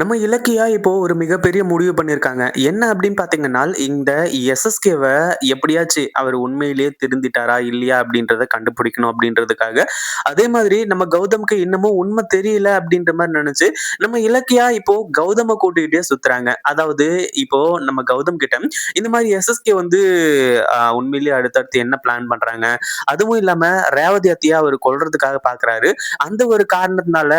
நம்ம இலக்கியா இப்போ ஒரு மிகப்பெரிய முடிவு பண்ணியிருக்காங்க. என்ன அப்படின்னு பார்த்தீங்கன்னா, இந்த எஸ்எஸ்கேவை எப்படியாச்சு அவர் உண்மையிலேயே திருந்திட்டாரா? இல்லையா? அப்படின்றத கண்டுபிடிக்கணும் அப்படின்றதுக்காக, அதே மாதிரி நம்ம கௌதம்க்கு இன்னமும் உண்மை தெரியல அப்படின்ற மாதிரி நினைச்சு நம்ம இலக்கியா இப்போ கௌதம கூட்டிக்கிட்டே சுத்துறாங்க. அதாவது இப்போ நம்ம கௌதம் கிட்ட இந்த மாதிரி எஸ்எஸ்கே வந்து உண்மையிலேயே அடுத்தடுத்து என்ன பிளான் பண்றாங்க? அதுவும் இல்லாம ரேவதி அத்தியா அவர் கொல்றதுக்காக பாக்குறாரு அந்த ஒரு காரணத்தினால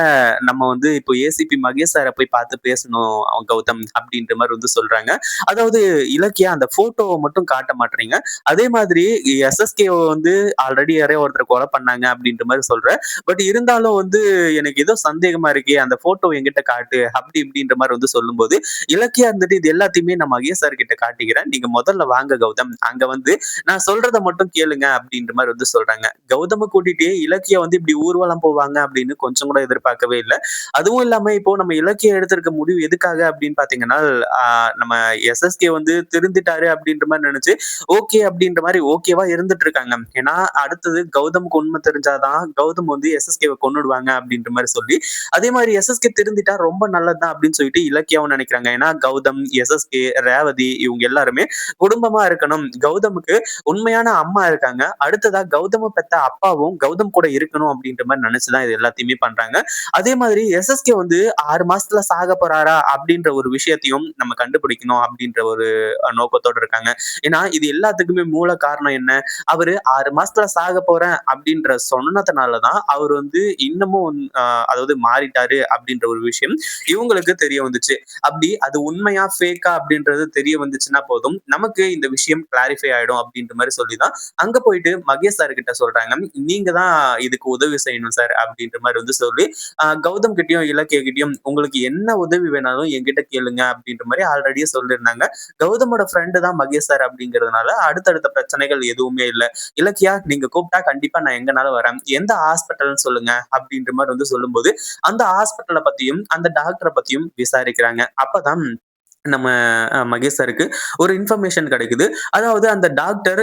நம்ம வந்து இப்போ ஏசிபி மகேஷ் சாரை போய் பார்த்து பேசணும் அவன் கௌதம் அப்படின்ற மாதிரி வந்து சொல்றாங்க. அதாவது இலக்கியா அந்த போட்டோவை மட்டும் காட்ட மாட்டீங்க அதே மாதிரி எஸ்எஸ்கே வந்து ஆல்ரெடி யாரையோ ஒருத்தர் கொலை பண்ணாங்க அப்படின்ற மாதிரி சொல்ற. பட் இருந்தாலும் வந்து எனக்கு ஏதோ சந்தேகமா இருக்கே. அந்த போட்டோ என்கிட்ட காட்டு. அப்படி இப்படின்ற மாதிரி வந்து சொல்லும்போது, இலக்கியா இருந்துட்டு இது எல்லாத்தையுமே நான் மகேஷ் சார் கிட்ட காட்டிக்கிறேன். நீங்க முதல்ல வாங்க கௌதம். அங்க வந்து நான் சொல்றத மட்டும் கேளுங்க அப்படின்ற மாதிரி வந்து சொல்றாங்க. கௌதம கூட்டிட்டு இலக்கியா வந்து இப்படி ஊர்வலம் போவாங்க அப்படின்னு கொஞ்சம் கூட எதிர்பார்க்கவே இல்ல. அதுவும் இல்லாம இப்போ நம்ம இலக்கியம் எடுத்திருக்க முடிவு எதுக்காக அப்படின்னு பாத்தீங்கன்னா, நம்ம எஸ்எஸ்கே வந்து திருந்திட்டாரு அப்படின்ற மாதிரி நினைச்சு ஓகே அப்படின்ற மாதிரி ஓகேவா இருந்துட்டு இருக்காங்க. ஏன்னா அடுத்தது கௌதமுக்கு உண்மை தெரிஞ்சாதான் கௌதம் வந்து எஸ்எஸ்கேவை கொண்டுடுவாங்க அப்படின்ற மாதிரி சொல்லி, அதே மாதிரி எஸ்எஸ்கே திருந்திட்டா ரொம்ப நல்லதுதான் அப்படின்னு சொல்லிட்டு இலக்கியாவும் நினைக்கிறாங்க ஏன்னா கௌதம், எஸ்எஸ்கே, ரேவதி இவங்க எல்லாருமே குடும்பமா இருக்கணும். கௌதமுக்கு உண்மையான அம்மா இருக்காங்க. அடுத்ததா கௌதம பெத்த அப்பாவும் கௌதம் கூட இருக்கணும் அப்படின்ற மாதிரி நினைச்சுதான் இது எல்லாத்தையுமே பண்றாங்க. அதே மாதிரி எஸ்எஸ்கே வந்து ஆறு மாசத்துல சார் ஆக போறாரா? அப்படின்ற ஒரு விஷயத்தையும் நம்ம கண்டுபிடிக்கணும் அப்படின்ற ஒரு நோக்கத்தோட இருக்காங்க. ஏன்னா இது எல்லாத்துக்குமே மூல காரணம் என்ன? அவரு ஆறு மாசத்துல சாக போறேன் அப்படின்ற சொன்னதுனாலதான் அவர் வந்து இன்னமும் அதாவது மாறிட்டாரு அப்படின்ற ஒரு விஷயம் இவங்களுக்கு தெரிய வந்துச்சு. அப்படி அது உண்மையா, ஃபேக்கா அப்படின்றது தெரிய வந்துச்சுன்னா போதும், நமக்கு இந்த விஷயம் கிளாரிஃபை ஆயிடும் அப்படின்ற மாதிரி சொல்லி தான் அங்க போயிட்டு மகேஷ் சார் கிட்ட சொல்றாங்க. நீங்க தான் இதுக்கு உதவி செய்யணும் சார் அப்படின்ற மாதிரி வந்து சொல்லி, கௌதம் கிட்டயும், இலக்கிய கிட்டயும் உங்களுக்கு என்ன உதவி வேணாலும் என்கிட்ட கேளுங்க அப்படின்ற மாதிரி ஆல்ரெடியே சொல்லியிருந்தாங்க. கௌதமோட ஃப்ரெண்டு தான் மகேஷ் சார் அப்படிங்கிறதுனால அடுத்தடுத்த பிரச்சனைகள் எதுவுமே இல்லை இலக்கியா நீங்க கூப்பிட்டா கண்டிப்பா நான் எங்கனால வரேன். எந்த ஹாஸ்பிட்டல்னு சொல்லுங்க அப்படின்ற மாதிரி வந்து சொல்லும்போது, அந்த ஹாஸ்பிட்டலை பத்தியும், அந்த டாக்டரை பத்தியும் விசாரிக்கிறாங்க. அப்பதான் நம்ம மகேஷ் சாருக்கு ஒரு இன்ஃபர்மேஷன் கிடைக்குது. அதாவது அந்த டாக்டர்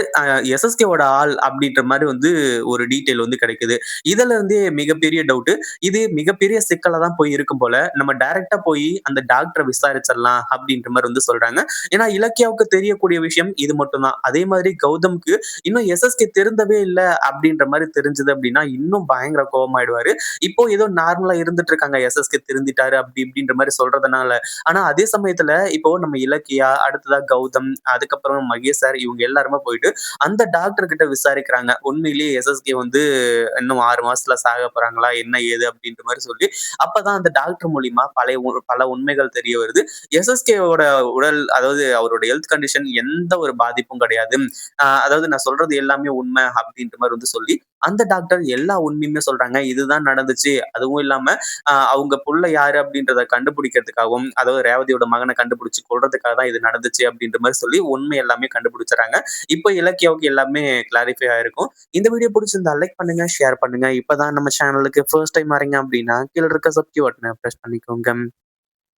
எஸ்எஸ்கேவோட ஆள் அப்படின்ற மாதிரி வந்து ஒரு டீட்டெயில் வந்து கிடைக்குது. இதுல இருந்தே மிகப்பெரிய டவுட்டு. இது மிகப்பெரிய சிக்கலாக தான் போய் இருக்கும் போல. நம்ம டைரக்டா போய் அந்த டாக்டரை விசாரிச்சிடலாம் அப்படின்ற மாதிரி வந்து சொல்றாங்க. ஏன்னா இலக்கியாவுக்கு தெரியக்கூடிய விஷயம் இது மட்டும் தான். அதே மாதிரி கௌதம்க்கு இன்னும் எஸ்எஸ்கே திருந்தவே இல்லை அப்படின்ற மாதிரி தெரிஞ்சது அப்படின்னா, இன்னும் பயங்கர கோபமாயிடுவாரு இப்போ ஏதோ நார்மலா இருந்துட்டு இருக்காங்க. எஸ்எஸ்கே திருந்திட்டாரு அப்படி இப்படின்ற மாதிரி சொல்றதுனால. ஆனா அதே சமயத்துல இப்போ நம்ம இலக்கியா, அடுத்ததா கௌதம், அதுக்கப்புறம் மகேஷ் சார் இவங்க எல்லாருமே போயிட்டு அந்த டாக்டர் கிட்ட விசாரிக்கிறாங்க. உண்மையிலேயே எஸ்எஸ்கே வந்து இன்னும் ஆறு மாசத்துல சாக போறாங்களா? என்ன ஏது அப்படின்ற மாதிரி சொல்லி, அப்பதான் அந்த டாக்டர் மூலியமா பழைய உ பல உண்மைகள் தெரிய வருது. எஸ்எஸ்கேவோட உடல் அதாவது அவரோட ஹெல்த் கண்டிஷன் எந்த ஒரு பாதிப்பும் கிடையாது. அதாவது நான் சொல்றது எல்லாமே உண்மை அப்படின்ற மாதிரி வந்து சொல்லி, அந்த டாக்டர் எல்லா உண்மையுமே சொல்றாங்க. இதுதான் நடந்துச்சு. அதுவும் இல்லாம அவங்க புள்ள யாரு அப்படின்றத கண்டுபிடிக்கிறதுக்காகவும், அதாவது ரேவதியோட மகனை கண்டுபிடிச்சு கொள்றதுக்காக தான் இது நடந்துச்சு அப்படின்ற மாதிரி சொல்லி உண்மை எல்லாமே கண்டுபிடிச்சாங்க இப்போ இலக்கியாவுக்கு எல்லாமே கிளாரிஃபை ஆயிருக்கும். இந்த வீடியோ பிடிச்சிருந்தா லைக் பண்ணுங்க, ஷேர் பண்ணுங்க. இப்பதான் நம்ம சேனலுக்கு ஃபர்ஸ்ட் டைம் வரீங்க அப்படின்னா, கீழே இருக்க சப்ஸ்கிரைப் பட்டனை ப்ரெஸ் பண்ணிக்கோங்க.